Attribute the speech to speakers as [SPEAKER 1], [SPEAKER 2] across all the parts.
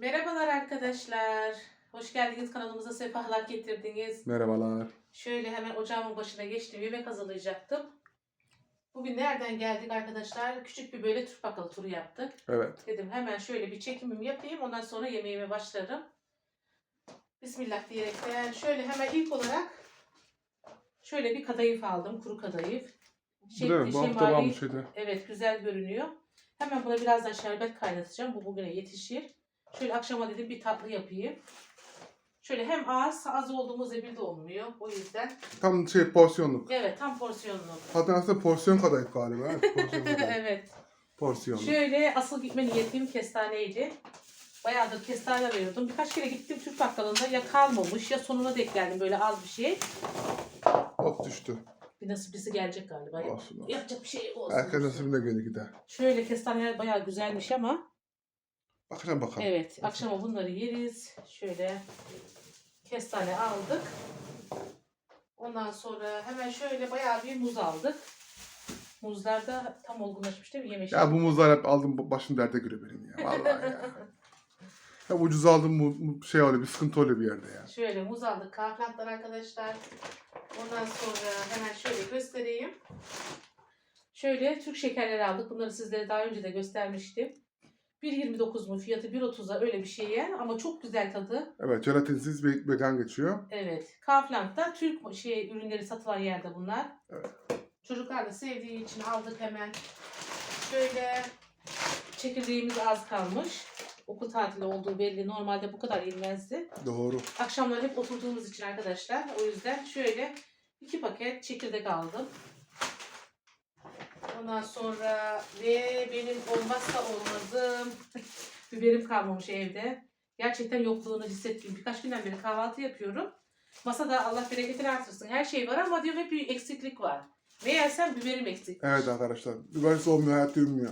[SPEAKER 1] Merhabalar arkadaşlar. Hoş geldiniz kanalımıza sefalar getirdiniz.
[SPEAKER 2] Merhabalar.
[SPEAKER 1] Şöyle hemen ocağımın başına geçtim. Yemek hazırlayacaktım. Bugün nereden geldik arkadaşlar? Küçük bir böyle Türk bakkala turu yaptık.
[SPEAKER 2] Evet.
[SPEAKER 1] Dedim hemen şöyle bir çekimimi yapayım. Ondan sonra yemeğime başlarım. Bismillah diyerekten şöyle hemen ilk olarak şöyle bir kadayıf aldım. Kuru kadayıf.
[SPEAKER 2] Bu değil mi? Bu hafta
[SPEAKER 1] şemali-
[SPEAKER 2] varmış şeyde.
[SPEAKER 1] Evet güzel görünüyor. Hemen buna birazdan şerbet kaynatacağım. Bu bugüne yetişir. Şöyle akşama dedim bir tatlı yapayım. Şöyle hem az, az olduğumuz ebilde olmuyor. O yüzden
[SPEAKER 2] Tam şey porsiyonluk.
[SPEAKER 1] evet tam porsiyonlu.
[SPEAKER 2] Hatta aslında porsiyon kadayıf galiba. Evet, porsiyon kadayıf.
[SPEAKER 1] evet.
[SPEAKER 2] Porsiyonluk.
[SPEAKER 1] Şöyle asıl gitme niyetim kestaneydi. Bayağıdır kestane arıyordum. Birkaç kere gittim Türk bakkalında ya kalmamış ya sonuna denk geldim böyle az bir şey.
[SPEAKER 2] Ot düştü.
[SPEAKER 1] Bir nasiplisi gelecek galiba.
[SPEAKER 2] Olsun. olsun.
[SPEAKER 1] Yapacak bir şey olsun.
[SPEAKER 2] Herkes nasibine göre gider.
[SPEAKER 1] Şöyle kestaneler bayağı güzelmiş ama
[SPEAKER 2] Bakacağım bakalım.
[SPEAKER 1] Evet, akşama bunları yeriz. Şöyle kestane aldık. Ondan sonra hemen şöyle bayağı bir muz aldık. Muzlar da tam olgunlaşmış değil mi? Yemiş.
[SPEAKER 2] Ya bu muzlar hep aldım başım derde göre benim ya. Vallahi ya. Hep ucuz aldım bu bu şey oluyor bir sıkıntı oluyor bir yerde ya.
[SPEAKER 1] Şöyle muz aldık. Kahvaltılar arkadaşlar. Ondan sonra hemen şöyle göstereyim. Şöyle Türk şekerleri aldık. Bunları sizlere daha önce de göstermiştim. 1.29 mu fiyatı 1.30'a öyle bir şeye ama çok güzel tadı.
[SPEAKER 2] Evet jelatinsiz ve vegan geçiyor.
[SPEAKER 1] Evet. Kaufland'da Türk şey ürünleri satılan yerde bunlar.
[SPEAKER 2] Evet.
[SPEAKER 1] Çocuklar da sevdiği için aldık hemen. Şöyle çekirdeğimiz az kalmış. Okul tatili olduğu belli. Normalde bu kadar yenmezdi.
[SPEAKER 2] Doğru.
[SPEAKER 1] Akşamları hep oturduğumuz için arkadaşlar. O yüzden şöyle iki paket çekirdek aldım. Ondan sonra ve benim olmazsa olmazım biberim kalmamış evde. Gerçekten yokluğunu hissettim. Birkaç günden beri kahvaltı yapıyorum. Masada Allah bereketini artırsın. Her şey var ama diyorum hep bir eksiklik var. Meğersem biberim eksik.
[SPEAKER 2] Evet arkadaşlar. Bibersiz olmuyor hayat dönmüyor.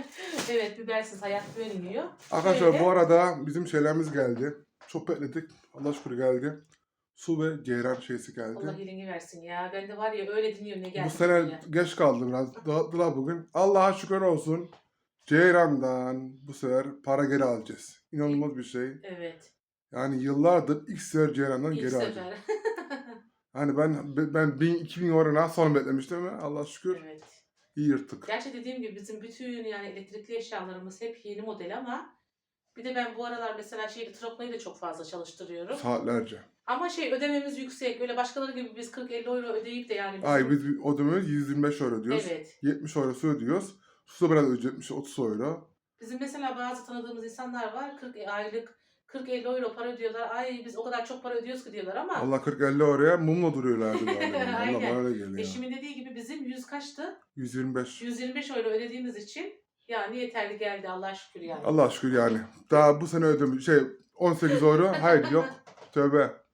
[SPEAKER 1] evet bibersiz hayat dönmüyor.
[SPEAKER 2] Arkadaşlar
[SPEAKER 1] Şöyle.
[SPEAKER 2] bu arada bizim şeylerimiz geldi. Çok bekledik. Allah şükür geldi. Su ve ceyran şeysi geldi.
[SPEAKER 1] Allah iyiliğini versin ya. Ben de var ya öyle dinliyorum ne geldi.
[SPEAKER 2] Bu sene
[SPEAKER 1] diye.
[SPEAKER 2] geç kaldı biraz. Dağıttılar bugün. Allah'a şükür olsun. Ceyran'dan bu sefer para geri alacağız. İnanılmaz bir şey.
[SPEAKER 1] Evet.
[SPEAKER 2] Yani yıllardır ilk sefer Ceyran'dan
[SPEAKER 1] İlk
[SPEAKER 2] geri alacağız.
[SPEAKER 1] sefer.
[SPEAKER 2] Hani ben ben 1000 2000 euro nasıl sonra beklemiştim ama Allah şükür
[SPEAKER 1] evet.
[SPEAKER 2] iyi yırttık.
[SPEAKER 1] Gerçi dediğim gibi bizim bütün yani elektrikli eşyalarımız hep yeni model ama bir de ben bu aralar mesela şeyi Traklayı da çok fazla çalıştırıyorum.
[SPEAKER 2] Saatlerce.
[SPEAKER 1] Ama şey ödememiz yüksek. Öyle başkaları gibi biz 40-50 euro ödeyip de yani bizim...
[SPEAKER 2] Ay biz dönem 125 euro ödüyoruz.
[SPEAKER 1] Evet.
[SPEAKER 2] 70 eurosu ödüyoruz. Su biraz ödeyecekmiş 30 euro.
[SPEAKER 1] Bizim mesela bazı tanıdığımız insanlar var 40 aylık 40-50 euro para ödüyorlar. Ay biz o kadar çok para ödüyoruz ki diyorlar ama
[SPEAKER 2] Allah 40-50 euroya mumla duruyorlardı
[SPEAKER 1] Aynen.
[SPEAKER 2] bana öyle geliyor.
[SPEAKER 1] eşimin dediği gibi bizim 100 kaçtı?
[SPEAKER 2] 125.
[SPEAKER 1] 125 euro ödediğimiz için yani yeterli geldi Allah şükür yani.
[SPEAKER 2] Allah şükür yani. Daha bu sene ödemiş şey 18 euro. Hayır yok. Tövbe.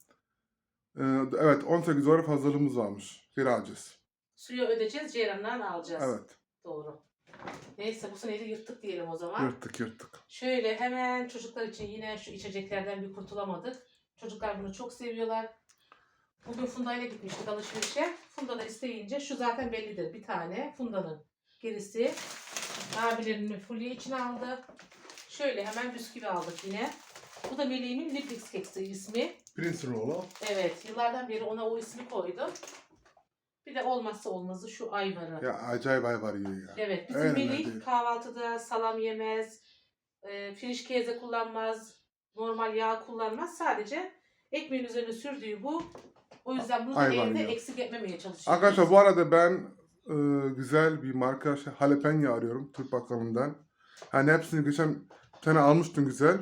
[SPEAKER 2] Ee, evet 18 euro fazlalığımız varmış. Geri alacağız.
[SPEAKER 1] Suyu ödeyeceğiz, ceyrandan alacağız.
[SPEAKER 2] Evet.
[SPEAKER 1] Doğru. Neyse bu seneyi de yırttık diyelim o zaman.
[SPEAKER 2] Yırttık yırttık.
[SPEAKER 1] Şöyle hemen çocuklar için yine şu içeceklerden bir kurtulamadık. Çocuklar bunu çok seviyorlar. Bugün Funda ile gitmiştik alışverişe. Funda da isteyince şu zaten bellidir bir tane Funda'nın. Gerisi abilerinin Fulya için aldı. Şöyle hemen bisküvi aldık yine. Bu da Melih'imin Liplix keksi ismi.
[SPEAKER 2] Prince Roll'u.
[SPEAKER 1] Evet yıllardan beri ona o ismi koydum. Bir de olmazsa olmazı şu ayvarı.
[SPEAKER 2] Ya acayip ay var yiyor ya.
[SPEAKER 1] Evet, bizim
[SPEAKER 2] Öyle
[SPEAKER 1] Melih
[SPEAKER 2] değil.
[SPEAKER 1] kahvaltıda salam yemez, e, friş keze kullanmaz, normal yağ kullanmaz. Sadece ekmeğin üzerine sürdüğü bu. O yüzden bunu da
[SPEAKER 2] Ayvan
[SPEAKER 1] evde
[SPEAKER 2] yiyor.
[SPEAKER 1] eksik etmemeye çalışıyoruz.
[SPEAKER 2] Arkadaşlar bu arada ben e, güzel bir marka şey, jalapeno arıyorum Türk bakkalından. Hani hepsini geçen bir tane almıştım güzel.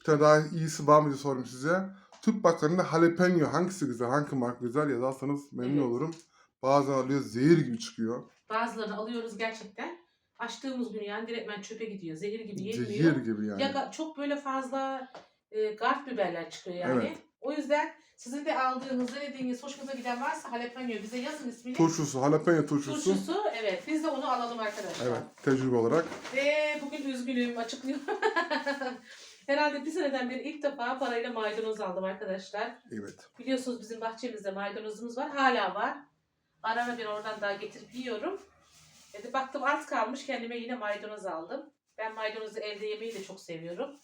[SPEAKER 2] Bir tane daha iyisi var mı diye sordum size. Türk bakkalında jalapeno hangisi güzel, hangi marka güzel yazarsanız memnun
[SPEAKER 1] Evet.
[SPEAKER 2] olurum. Bazen alıyor zehir gibi çıkıyor.
[SPEAKER 1] Bazılarını alıyoruz gerçekten. Açtığımız gün yani direktmen çöpe gidiyor. Zehir gibi yenmiyor.
[SPEAKER 2] Zehir gibi yani.
[SPEAKER 1] Ya ga- çok böyle fazla e, gart biberler çıkıyor yani.
[SPEAKER 2] Evet.
[SPEAKER 1] O yüzden sizin de aldığınız, denediğiniz, hoşunuza giden varsa jalapeno bize yazın ismini.
[SPEAKER 2] Turşusu, jalapeno turşusu.
[SPEAKER 1] Turşusu, evet. Biz de onu alalım arkadaşlar.
[SPEAKER 2] Evet, tecrübe olarak.
[SPEAKER 1] Ve bugün üzgünüm açıklıyorum. Herhalde bir seneden beri ilk defa parayla maydanoz aldım arkadaşlar.
[SPEAKER 2] Evet.
[SPEAKER 1] Biliyorsunuz bizim bahçemizde maydanozumuz var. Hala var. Arada bir oradan daha getirip yiyorum. E de baktım az kalmış kendime yine maydanoz aldım. Ben maydanozu evde yemeyi de çok seviyorum.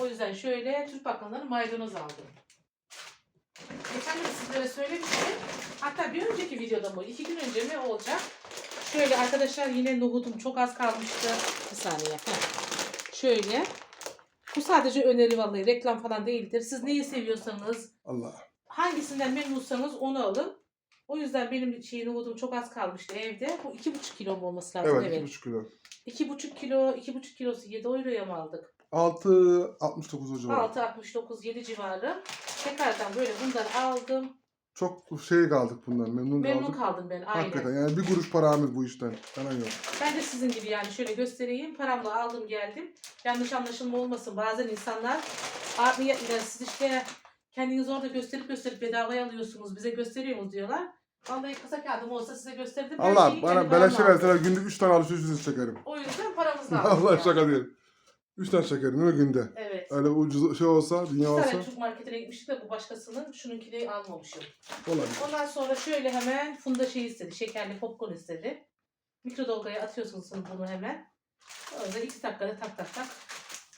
[SPEAKER 1] O yüzden şöyle Türk bakkalından maydanoz aldım. Geçen de sizlere söylemiştim. Hatta bir önceki videoda mı? iki gün önce mi olacak? Şöyle arkadaşlar yine nohudum çok az kalmıştı. Bir saniye. Heh. Şöyle. Bu sadece öneri vallahi reklam falan değildir. Siz neyi seviyorsanız,
[SPEAKER 2] Allah.
[SPEAKER 1] hangisinden memnunsanız onu alın. O yüzden benim şey nohudum çok az kalmıştı evde. Bu iki buçuk kilo mu olması lazım?
[SPEAKER 2] Evet,
[SPEAKER 1] Evet.
[SPEAKER 2] 2,5 kilo.
[SPEAKER 1] İki buçuk kilo, iki buçuk kilosu 7 euroya mı aldık?
[SPEAKER 2] 6.69 o civarı.
[SPEAKER 1] 6.69 7 civarı. Tekrardan böyle bunları aldım.
[SPEAKER 2] Çok şey kaldık bundan. Memnun,
[SPEAKER 1] Memnun
[SPEAKER 2] kaldık.
[SPEAKER 1] kaldım ben aynen.
[SPEAKER 2] Hakikaten yani bir kuruş paramız bu işten. Falan yok.
[SPEAKER 1] Ben de sizin gibi yani şöyle göstereyim. Paramla aldım geldim. Yanlış anlaşılma olmasın. Bazen insanlar abi ya, ya siz işte kendiniz orada gösterip gösterip bedavaya alıyorsunuz. Bize gösteriyorsunuz diyorlar. Vallahi kasa kağıdım olsa size gösterdim. Her
[SPEAKER 2] Allah
[SPEAKER 1] şeyi
[SPEAKER 2] bana
[SPEAKER 1] kendi
[SPEAKER 2] beleşe
[SPEAKER 1] paramla aldım.
[SPEAKER 2] verseler günde 3 tane alışveriş çekerim.
[SPEAKER 1] O yüzden paramızla aldım.
[SPEAKER 2] Allah
[SPEAKER 1] yani.
[SPEAKER 2] şaka değil. 3 tane çekerim değil mi günde?
[SPEAKER 1] Evet.
[SPEAKER 2] Öyle ucuz şey olsa, dünya
[SPEAKER 1] Bir
[SPEAKER 2] olsa
[SPEAKER 1] tane Türk marketine gitmiştik de bu başkasının. Şununkini almamışım.
[SPEAKER 2] olabilir.
[SPEAKER 1] Ondan sonra şöyle hemen Funda şey istedi. Şekerli popcorn istedi. Mikrodalgaya atıyorsunuz bunu hemen. Öyle iki dakikada tak tak tak.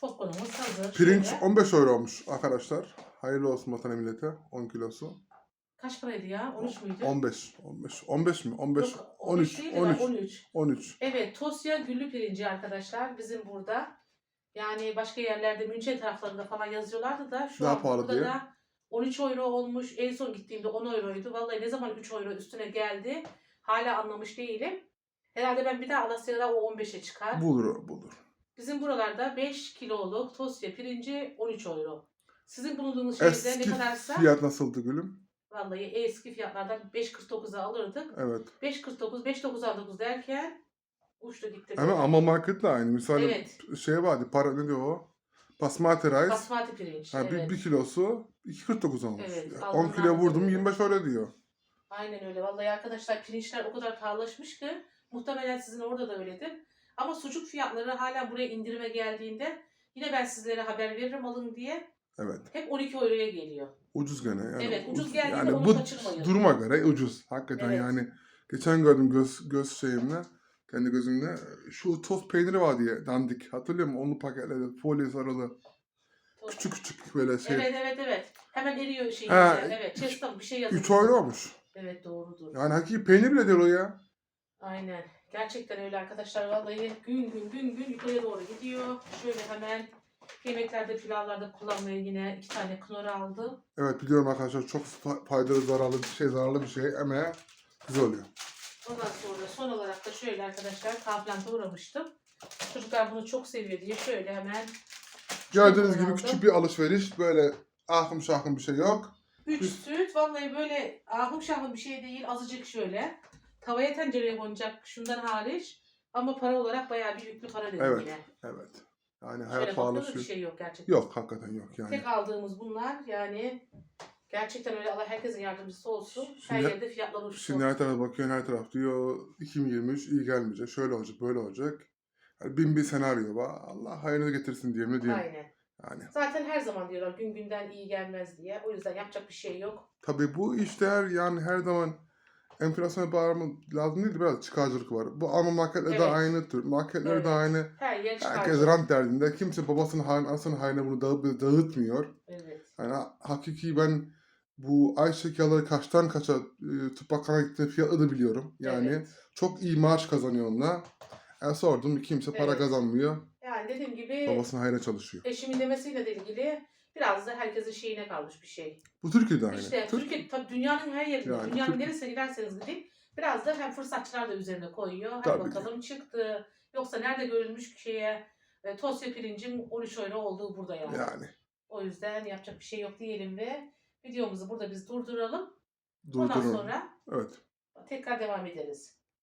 [SPEAKER 1] Popcornumuz hazır.
[SPEAKER 2] Pirinç
[SPEAKER 1] Şöyle.
[SPEAKER 2] 15 euro olmuş arkadaşlar. Hayırlı olsun vatana millete. 10 kilosu.
[SPEAKER 1] Kaç paraydı ya? 13 müydü?
[SPEAKER 2] 15. 15. 15 mi? 15.
[SPEAKER 1] Yok,
[SPEAKER 2] 13.
[SPEAKER 1] değil de
[SPEAKER 2] 13.
[SPEAKER 1] 13.
[SPEAKER 2] 13.
[SPEAKER 1] Evet, Tosya güllü pirinci arkadaşlar bizim burada. Yani başka yerlerde München taraflarında falan yazıyorlardı da şu
[SPEAKER 2] Daha
[SPEAKER 1] an
[SPEAKER 2] pahalı
[SPEAKER 1] burada
[SPEAKER 2] diye.
[SPEAKER 1] da 13 euro olmuş. En son gittiğimde 10 euroydu. Vallahi ne zaman 3 euro üstüne geldi hala anlamış değilim. Herhalde ben bir daha Alasya'da o 15'e çıkar.
[SPEAKER 2] Bulur, bulur.
[SPEAKER 1] Bizim buralarda 5 kiloluk Tosya pirinci 13 euro. Sizin bulunduğunuz şehirde ne
[SPEAKER 2] Eski
[SPEAKER 1] kadarsa
[SPEAKER 2] fiyat nasıldı gülüm?
[SPEAKER 1] vallahi eski fiyatlardan 5.49'a alırdık.
[SPEAKER 2] Evet.
[SPEAKER 1] 5.49, 5.99 derken uçtu gitti.
[SPEAKER 2] Ama ama market de aynı. Misal
[SPEAKER 1] Evet.
[SPEAKER 2] şey vardı. Para ne diyor o? Basmati rice.
[SPEAKER 1] Basmati pirinç.
[SPEAKER 2] Ha,
[SPEAKER 1] evet.
[SPEAKER 2] bir, bir kilosu 2.49 olmuş.
[SPEAKER 1] Evet,
[SPEAKER 2] Yani
[SPEAKER 1] aldım
[SPEAKER 2] 10 kilo vurdum
[SPEAKER 1] öyle.
[SPEAKER 2] 25 öyle diyor.
[SPEAKER 1] Aynen öyle. Vallahi arkadaşlar pirinçler o kadar pahalılaşmış ki muhtemelen sizin orada da öyledir. Ama sucuk fiyatları hala buraya indirime geldiğinde yine ben sizlere haber veririm alın diye.
[SPEAKER 2] Evet.
[SPEAKER 1] Hep 12 euroya geliyor.
[SPEAKER 2] Ucuz gene. Yani
[SPEAKER 1] Evet, ucuz
[SPEAKER 2] uz-
[SPEAKER 1] geldiğinde
[SPEAKER 2] yani
[SPEAKER 1] onu
[SPEAKER 2] bu
[SPEAKER 1] kaçırmayın.
[SPEAKER 2] duruma göre ucuz. Hakikaten
[SPEAKER 1] Evet.
[SPEAKER 2] yani. Geçen gördüm göz göz şeyimle. Kendi gözümle. Şu tost peyniri var diye dandik. Hatırlıyor musun? Onu paketledi. Folyo sarılı. Küçük küçük böyle şey.
[SPEAKER 1] Evet evet evet. Hemen eriyor şey.
[SPEAKER 2] Ha,
[SPEAKER 1] evet. Chestnut bir şey yazıyor.
[SPEAKER 2] 3 euro olmuş.
[SPEAKER 1] Evet doğrudur.
[SPEAKER 2] Yani hakiki peynir bile değil o ya.
[SPEAKER 1] Aynen. Gerçekten öyle arkadaşlar. Vallahi gün gün gün gün yukarıya doğru gidiyor. Şöyle hemen yemeklerde pilavlarda kullanmaya yine iki tane knor aldım.
[SPEAKER 2] Evet biliyorum arkadaşlar çok fa- faydalı zararlı bir şey zararlı bir şey ama güzel oluyor.
[SPEAKER 1] Ondan sonra son olarak da şöyle arkadaşlar kahvaltıya uğramıştım. Çocuklar bunu çok seviyor diye şöyle hemen
[SPEAKER 2] Gördüğünüz
[SPEAKER 1] knor
[SPEAKER 2] gibi küçük bir alışveriş böyle ahım şahım bir şey yok.
[SPEAKER 1] Üç
[SPEAKER 2] Üst-
[SPEAKER 1] süt vallahi böyle ahım şahım bir şey değil azıcık şöyle. Tavaya tencereye konacak şundan hariç. Ama para olarak bayağı bir yüklü para dedim
[SPEAKER 2] Evet.
[SPEAKER 1] yine.
[SPEAKER 2] Evet. Yani
[SPEAKER 1] Şöyle
[SPEAKER 2] hayat
[SPEAKER 1] baktığınız bir şey yok gerçekten.
[SPEAKER 2] Yok hakikaten yok yani.
[SPEAKER 1] Tek aldığımız bunlar yani gerçekten öyle Allah herkesin yardımcısı olsun. Her
[SPEAKER 2] Şimdi-
[SPEAKER 1] yerde fiyatlar uçtu.
[SPEAKER 2] Şimdi her tarafa bakıyorsun her taraf diyor 2023 iyi gelmeyecek. Şöyle olacak böyle olacak. Yani bin bir senaryo var. Allah hayrını getirsin diyelim ne diyeyim.
[SPEAKER 1] Aynen.
[SPEAKER 2] Yani.
[SPEAKER 1] Zaten her zaman diyorlar gün günden iyi gelmez diye. O yüzden yapacak bir şey yok.
[SPEAKER 2] Tabii bu işler yani her zaman enflasyona bağırma lazım değil de biraz çıkarcılık var. Bu ama marketler de
[SPEAKER 1] Evet.
[SPEAKER 2] aynı tür. Marketler
[SPEAKER 1] Evet.
[SPEAKER 2] de aynı.
[SPEAKER 1] Her yer çıkar.
[SPEAKER 2] Herkes rant derdinde. Kimse babasının haline, anasının haline bunu dağıt, dağıtmıyor.
[SPEAKER 1] Evet.
[SPEAKER 2] Yani ha- hakiki ben bu ayçiçek yağları kaçtan kaça e, tıp fiyatı da biliyorum. Yani
[SPEAKER 1] Evet.
[SPEAKER 2] çok iyi maaş kazanıyor onunla. Yani sordum kimse para
[SPEAKER 1] Evet.
[SPEAKER 2] kazanmıyor.
[SPEAKER 1] Yani dediğim gibi
[SPEAKER 2] Babasının hayra çalışıyor.
[SPEAKER 1] eşimin demesiyle de ilgili biraz da herkesin şeyine kalmış bir şey.
[SPEAKER 2] Bu Türkiye'de aynı.
[SPEAKER 1] İşte
[SPEAKER 2] Türk-
[SPEAKER 1] Türkiye tabii dünyanın her yerinde,
[SPEAKER 2] Yani
[SPEAKER 1] dünyanın
[SPEAKER 2] Türk-
[SPEAKER 1] neresine giderseniz gidin biraz da hem fırsatçılar da üzerine koyuyor. Hadi
[SPEAKER 2] Tabii ki.
[SPEAKER 1] bakalım çıktı. Yoksa nerede görülmüş ki şeye e, Tosya pirincin 13 euro olduğu burada yani.
[SPEAKER 2] Yani.
[SPEAKER 1] O yüzden yapacak bir şey yok diyelim ve videomuzu burada biz durduralım. Ondan sonra
[SPEAKER 2] Evet.
[SPEAKER 1] tekrar devam ederiz.